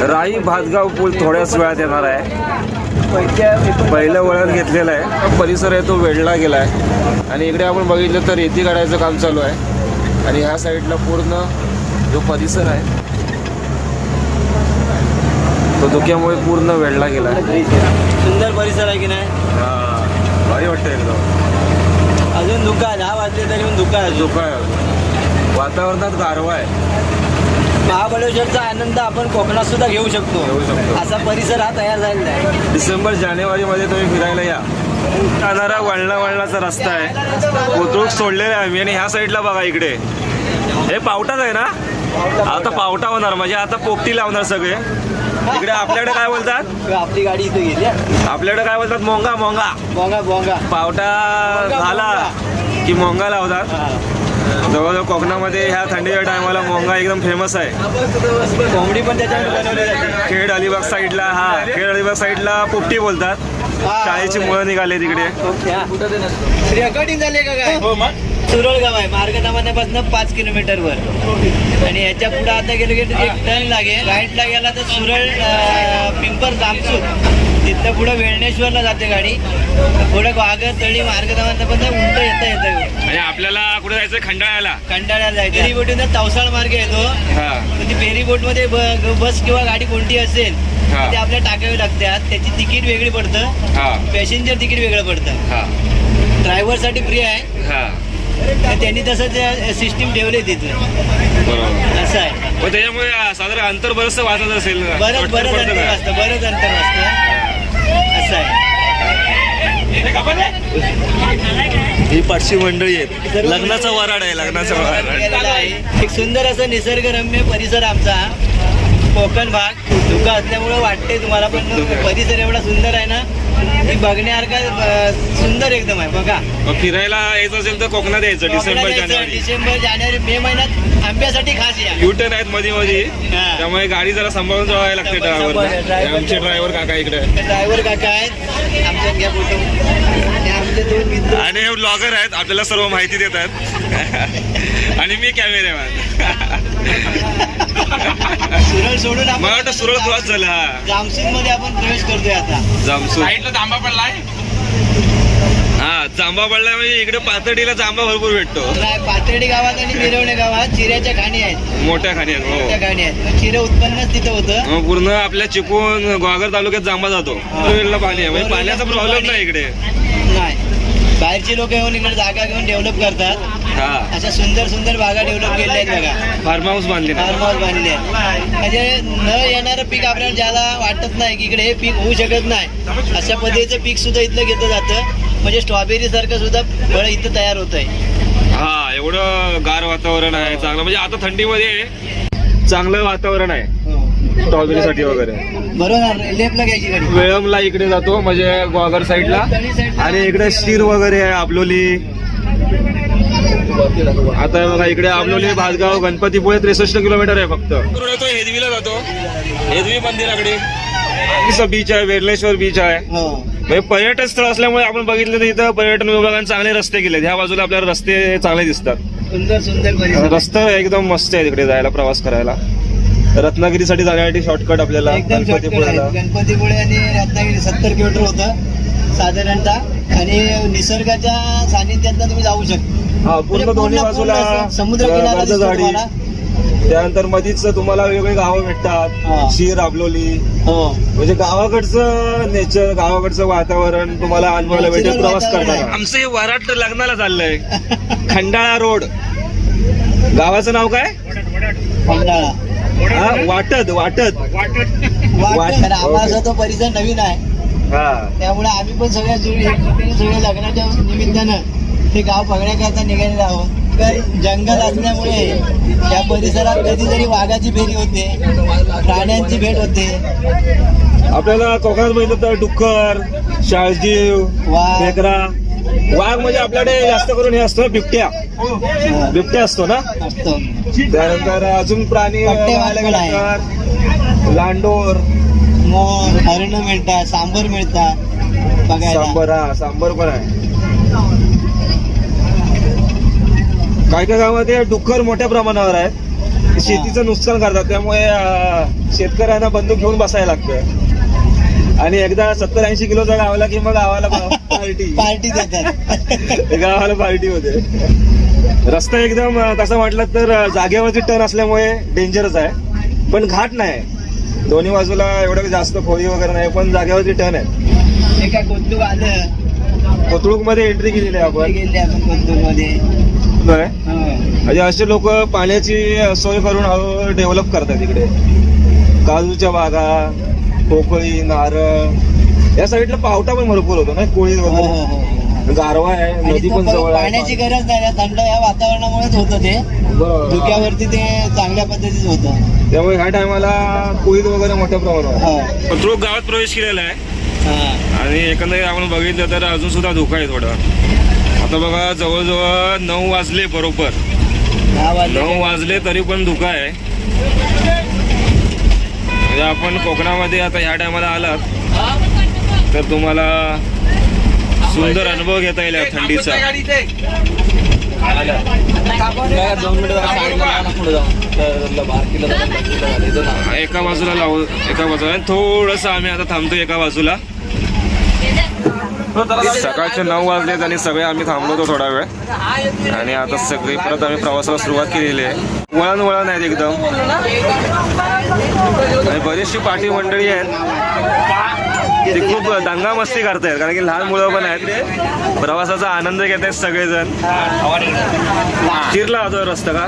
राई भातगाव पूल थोड्याच वेळात येणार आहे. पहिलं वळण घेतलेलं आहे. परिसर आहे तो वेढला गेला आहे आणि इकडे आपण बघितलं तर रेती काढायचं काम चालू आहे. आणि ह्या साईडला पूर्ण जो परिसर आहे तो धुक्यामुळे पूर्ण वेढला गेला आहे सुंदर परिसर आहे की नाही? भारी वाटतं एकदम. अजून धुका आहे दहा वाजले तरी पण धुका आहे धोका आहे वातावरणात गारवा आहे. महाबळेश्वरचा आनंद आपण कोकणात सुद्धा घेऊ शकतो. घेऊ शकतो. असा परिसर हा तयार झालेला आहे. डिसेंबर जानेवारीमध्ये तुम्ही फिरायला या. जाणारा वळणा वळणाचा रस्ता आहे. कोथरूड सोडलेला आहे आम्ही आणि ह्या साईडला बघा इकडे. हे पावटाच आहे ना? आता पावटा होणार म्हणजे आता पोपटी लावणार सगळे. इकडे आपल्याकडे काय बोलतात? आपली गाडी इथे गेली हा. आपल्याकडे काय बोलतात? मोंगा मोंगा. बोंगा बोंगा पावटा झाला की मोंगा लावतात? हा. जवळजवळ कोकणामध्ये ह्या थंडीच्या टायमाला मोंगा एकदम फेमस आहे. कोंबडी पण जाते. खेड अलिबाग साईडला हा खेड अलिबाग साईडला पोपटी बोलतात. शाळेची मुळं निघाले तिकडे. हा. रेकॉर्डिंग झाले का काय? सुरळ गाव आहे. मार्गदामान्यापासून पाच किलोमीटर वर. आणि याच्यापुढे आता गेलो की एक टर्न लागेल. राईटला गेला तर सुरळ पिंपर जामसूर तिथनं पुढे वेळणेश्वरला जाते गाडी. पुढे वाघर तळी मार्गदामान्यापासून उलट येता येतं. आणि आपल्याला कुठे जायचं खंडाळ्याला. कंटाळ्याला जायचं. फेरीबोटीनं तवसाळ मार्ग येतो. हा. ती फेरीबोटमध्ये ब- बस किंवा गाडी कोणती असेल. ते आपल्याला टाकावी लागतात. त्याची तिकीट वेगळी पडतं. पॅसेंजर तिकीट वेगळं पडतं. हा. ड्रायव्हरसाठी फ्री आहे. त्यांनी तसं सिस्टीम ठेवले तिथं. असं आहे. पण त्याच्यामुळे साधारण अंतर बरंच वाचत असेल? बरंच बरंच अंतर बरंच अंतर असतं असं आहे. ही पाचशी मंडळी आहेत. लग्नाचा वराड आहे लग्नाचा वराड. एक सुंदर असं निसर्गरम्य परिसर आमचा. कोकण भाग. धुका असल्यामुळे वाटते तुम्हाला पण परिसर एवढा सुंदर आहे ना. बघण्यासारखा सुंदर एकदम आहे बघा. मग फिरायला यायचं असेल तर कोकणात यायचं डिसेंबर कोकणात जानेवारी. डिसेंबर जानेवारी मे महिन्यात आंब्यासाठी खास या. युटर्न आहेत मध्ये मध्ये हा. त्यामुळे गाडी जरा सांभाळून जावं लागते सांभाळ- ड्रायव्हर आमचे ड्रायव्हर काका इकडे. ड्रायव्हर काका आहेत. आमच्या घ्या फोटो आणि आमचे दोन मित्र. आणि हे ब्लॉगर आहेत आपल्याला सर्व माहिती देत आहेत आणि मी कॅमेरामॅन सुरळ सोडून मला वाटतं सुरळ क्रॉस झाला. हा. जामसूदमध्ये आपण प्रवेश करतोय आता. जामसूर हा जांबा पडला म्हणजे इकडे पातळीला जांबा भरपूर भेटतो. नाही, पाथर्डी गावात आणि मिरवणे गावात चिऱ्याच्या खाणी आहेत. मोठ्या खाण्यात मोठ्या हो. खाणी आहेत. मग चिरे उत्पन्नच तिथं होतं. मग पूर्ण आपल्या चिपळूण ग्वागर तालुक्यात जांबा जातो. पाणी आहे. म्हणजे पाण्याचा प्रॉब्लेम नाही इकडे. नाही. बाहेरची लोक येऊन इकडे जागा घेऊन डेव्हलप करतात. हा. अशा सुंदर सुंदर बागा डेव्हलप केल्या आहेत बघा. फार्म हाऊस बांधले फार्म हाऊस बांधले आहेत. म्हणजे न येणारं पीक आपल्याला ज्याला वाटत नाही की इकडे हे पीक होऊ शकत नाही अशा पद्धतीचं पीक सुद्धा इथलं घेतलं जातं. म्हणजे स्ट्रॉबेरी सारखं सुद्धा फळ इथं तयार होत आहे हा एवढं गार वातावरण आहे चांगलं. म्हणजे आता थंडीमध्ये चांगलं वातावरण आहे. स्ट्रॉबेरी साठी वगैरे. बरोबर लेपला घ्यायची गाडी. वेळमला इकडे जातो म्हणजे ग्वागर साईडला. आणि इकडे स्टीर वगैरे आहे आपलोली आता हे बघा इकडे आपलोली भातगाव गणपतीपुळे त्रेसष्ट किलोमीटर आहे फक्त. येतो हेदवीला जातो. हेदवी मंदिराकडे बीच आहे वेरलेश्वर बीच आहे. हो. म्हणजे पर्यटन स्थळ असल्यामुळे आपण बघितलं तर इथं पर्यटन विभागाने चांगले रस्ते केले ह्या बाजूला आपल्याला रस्ते चांगले दिसतात. सुंदर सुंदर परिसर. रस्ता एकदम मस्त आहे तिकडे जायला प्रवास करायला. रत्नागिरीसाठी जाण्यासाठी शॉर्टकट आपल्याला एकदम शॉर्टकट गणपतीपुळेला आहे. गणपतीपुळे आणि रत्नागिरी सत्तर किलोमीटर होतं साधारणतः. आणि निसर्गाच्या सानिध्यात तुम्ही जाऊ शकता. हा म्हणजे पूर्ण दोन्ही पूर्ण- बाजूला पूर्ण समुद्र किनारा गावचं दिसतो झाडी. तुम्हाला. त्यानंतर मधीच तुम्हाला वेगवेगळी गावं हा. भेटतात शीर आबलोली हो. म्हणजे गावाकडचं नेचर गावाकडचं वातावरण तुम्हाला अनुभवायला भेटेल Natural प्रवास वातावरण करताना. आमचं हे वराट लग्नाला चाललंय. खंडाळा रोड. गावाचं नाव काय? खंडाळा. हा वाटत वाटत. वाट कारण आम्हाला तो परिसर नवीन आहे. हा. त्यामुळे आम्ही पण सगळ्या जुळी सगळ्या लग्नाच्या निमित्तानं ते गाव बघण्याकरता निघालेलो आहोत. तर जंगल असल्यामुळे या परिसरात कधीतरी वाघाची फेरी होते प्राण्यांची भेट होते. आपल्याला कोकणात बघितलं तर डुक्कर शाळजीव वाघ. खेकडा वाघ म्हणजे आपल्याकडे जास्त करून हे असतं बिबट्या. बिबट्या असतो ना? त्यानंतर अजून प्राणी आहे. लांडोर. मोर हरण मिळतात सांबर मिळतात बघायला. सांबर हा सांबर पण आहे. काय काय गावामध्ये डुक्कर मोठ्या प्रमाणावर आहेत. शेतीचं नुकसान करतात. त्यामुळे शेतकऱ्यांना बंदूक घेऊन बसायला लागतं आणि एकदा सत्तर ऐंशी किलोचा गावला की मग गावाला पार्टी. पार्टी देतात. गावाला पार्टी होते. रस्ता एकदम तसं म्हटलं तर अं, जागेवरची टर्न असल्यामुळे डेंजरच आहे. पण घाट नाही. दोन्ही बाजूला एवढं जास्त खोली वगैरे नाही पण जागेवरची टर्न आहे. एका आलं कोथरूडमध्ये एंट्री केलेली आहे आपण. गेले आपण मध्ये होय. म्हणजे असे लोक पाण्याची सोय करून हळूहळू डेव्हलप करतात इकडे. काजूच्या बागा पोकळी नारळ या साईडला पावटा पण भरपूर होतो ना कोळी हो, वगैरे. गारवा आहे आणि नदी तो पण जवळ पाण्याची आहे गरज नाही ना, थंड या वातावरणामुळेच होतं ते. बरोबर. धुक्यावरती ते चांगल्या पद्धतीच होतं. त्यामुळे ह्या टायमाला कोळीत वगैरे मोठ्या प्रमाणावर. हा. कोथरूड गावात प्रवेश केलेला आहे. हा. आणि एकंदरीत आपण बघितलं तर अजून सुद्धा धोका आहे थोडा. आता बघा जवळजवळ नऊ वाजले बरोबर. दहा वाजले. नऊ वाजले तरी पण धुका आहे. म्हणजे आपण कोकणामध्ये आता ह्या टायमाला आलात. तर तुम्हाला सुंदर अनुभव घेता येईल थंडीचा. एका बाजूला लावू एका बाजूला. थोडंसं आम्ही आता थांबतो एका बाजूला. सकाळचे नऊ वाजलेत आणि सगळे आम्ही थांबलो होतो थोडा वेळ. आणि आता सगळी परत आम्ही प्रवासाला सुरुवात केलेली आहे. वळण वळण आहेत एकदम. आणि बरीचशी पाठी मंडळी आहेत. ते खूप दंगा मस्ती करतायत कारण की लहान मुलं पण आहेत. प्रवासाचा आनंद घेत आहेत सगळेजण. चिरला होता रस्ता का?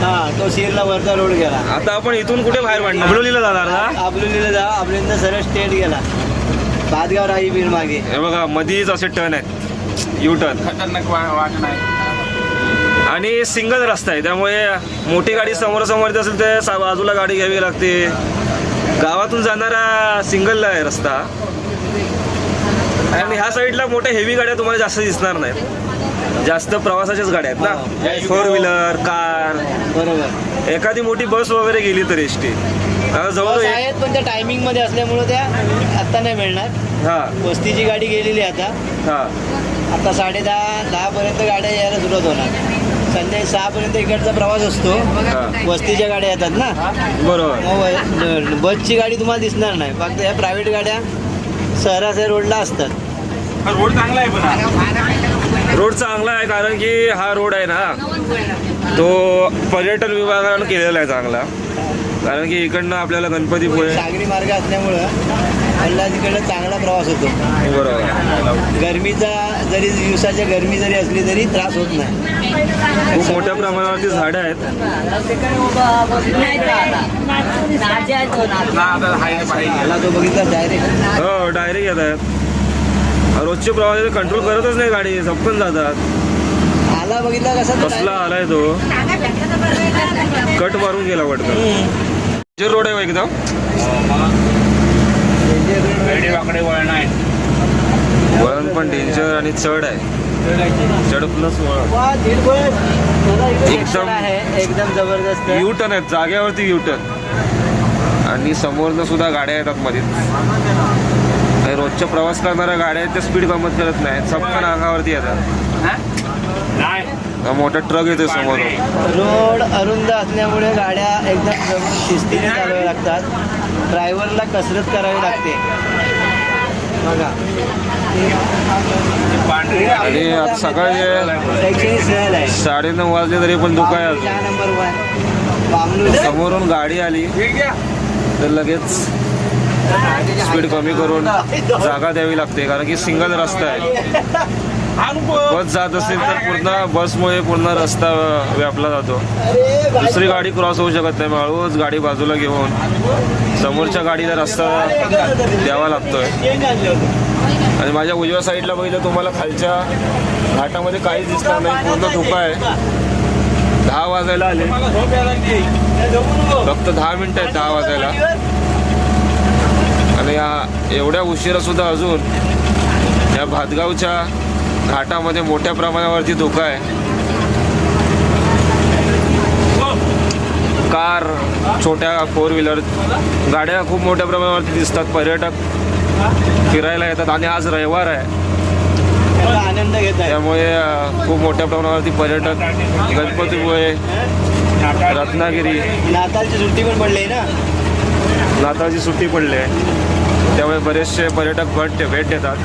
हा तो शिरला वरचा रोड गेला. आता आपण इथून कुठे बाहेर पडणार? अमरोलीला जाणार ना? आबलोलीला जा. आबलोलीला सरळ स्टेट गेला. भातगाव राही बीर मागे. हे बघा मधीच असे टर्न आहेत. यू टर्न खतरनाक वा- वाट नाही आणि सिंगल रस्ता आहे त्यामुळे मोठी गाडी समोर समोर येत असेल तर सा- बाजूला गाडी घ्यावी लागते. गावातून जाणारा सिंगल आहे रस्ता. आणि ह्या साईडला मोठ्या हेवी गाड्या तुम्हाला जास्त दिसणार नाहीत. जास्त प्रवासाच्याच गाड्या आहेत ना. फोर व्हीलर कार बरोबर. एखादी मोठी बस वगैरे गेली तर एस टी जवळ आहेत पण त्या टायमिंगमध्ये असल्यामुळे त्या आता नाही मिळणार. हा. वस्तीची गाडी गेलेली आता. हा. आता साडे दहा दहा पर्यंत गाड्या यायला सुरुवात होणार. संध्याकाळी सहा पर्यंत इकडचा प्रवास असतो. हा. वस्तीच्या गाड्या येतात ना? बरोबर. बसची गाडी तुम्हाला दिसणार नाही. फक्त ह्या प्रायव्हेट गाड्या शहराच्या रोडला असतात. रोड चांगला आहे पण हा. रोड चांगला आहे कारण की हा रोड आहे ना. तो पर्यटन विभागानं केलेला आहे चांगला. कारण की इकडनं आपल्याला गणपतीपुळे सागरी मार्ग असल्यामुळं हल्ला तिकडं चांगला प्रवास होतो. बरोबर गरमीचा जरी दिवसाच्या गरमी जरी असली तरी त्रास होत नाही. खूप मोठ्या प्रमाणावरती झाडं आहेत. तो बघितला डायरेक्ट हो डायरेक्ट येत आहेत. रोजचे प्रवास कंट्रोल करतच नाही गाडी झपकन जातात. आला बघितला कसा तो कसला direct- आलाय तो. कट मारून गेला वाटतं. जे रोड आहे हो एकदम. वेडे वाकडे वळण आहे. वळण पण डेंजर आणि चढ आहे. चढ प्लस वळण. एकदम- आहे एकदम जबरदस्त. यू टर्न आहेत जागेवरती यू टर्न आणि समोरनं सुद्धा गाड्या येतात मध्ये रोजच्या प्रवास करणाऱ्या गाड्या आहेत त्या स्पीड कमत करत नाही चपकन अंगावरती येतात. नाही. मोठा ट्रक येतो समोर. रोड अरुंद असल्यामुळे गाड्या एकदम शिस्तीने चालवाव्या लागतात. ड्रायव्हरला कसरत करावी लागते. बघा. आणि आता सहल आहे. साडेनऊ वाजले तरी पण अजून. बामणू समोरून गाडी आली. तर लगेच स्पीड कमी करून जागा द्यावी लागते कारण की सिंगल रस्ता आहे. बस जात असेल तर पूर्ण बसमुळे पूर्ण रस्ता व्यापला जातो. दुसरी गाडी क्रॉस होऊ शकत नाही हळूच गाडी बाजूला घेऊन समोरच्या गाडीला रस्ता द्यावा लागतोय. आणि माझ्या उजव्या साईडला बघितलं तुम्हाला खालच्या घाटामध्ये काहीच दिसणार नाही पूर्ण धोका आहे. दहा वाजायला आले. फक्त दहा मिनिटं आहेत दहा वाजायला. आणि या एवढ्या उशिरा सुद्धा अजून या भातगावच्या घाटामध्ये मोठ्या प्रमाणावरती धोका आहे. कार छोट्या फोर व्हीलर गाड्या खूप मोठ्या प्रमाणावरती दिसतात पर्यटक फिरायला येतात आणि आज रविवार आहे. आनंद घेत त्यामुळे खूप मोठ्या प्रमाणावरती पर्यटक गणपतीमुळे रत्नागिरी नाताळची सुट्टी पण पडली ना? नाताळची सुट्टी पडली आहे. त्यामुळे बरेचसे पर्यटक भेट भेट देतात.